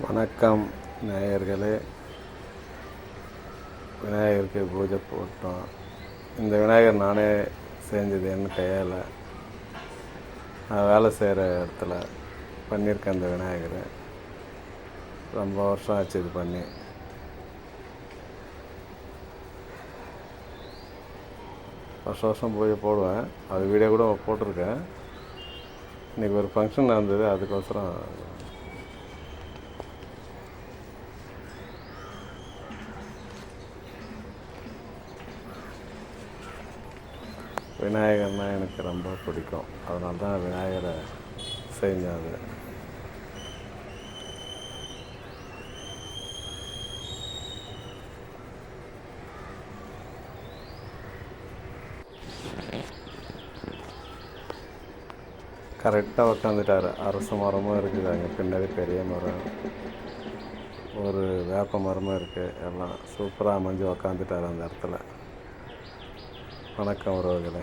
வணக்கம் நேயர்களே. விநாயகருக்கு பூஜை போட்டோம். இந்த விநாயகர் நானே செஞ்சது என் கையால். நான் வேலை செய்கிற இடத்துல பண்ணியிருக்கேன் அந்த விநாயகரை. ரொம்ப வருஷம் ஆச்சு இது பண்ணி. வருஷம் வருஷம் பூஜை போடுவேன். அது வீடியோ கூட போட்டிருக்கேன். இன்றைக்கி ஒரு ஃபங்க்ஷன் நடந்தது அதுக்கோசரம் விநாயகர்னால் எனக்கு ரொம்ப பிடிக்கும். அதனால தான் விநாயகரை செஞ்சாங்க கரெக்டாக உட்காந்துட்டார் அரச மரமும் இருக்குது. அங்கே பின்னாடி பெரிய மரம். ஒரு வேப்ப மரமும் இருக்குது எல்லாம் சூப்பராக அமைஞ்சு உக்காந்துட்டாரு அந்த இடத்துல. வணக்கம் உறவுகளே.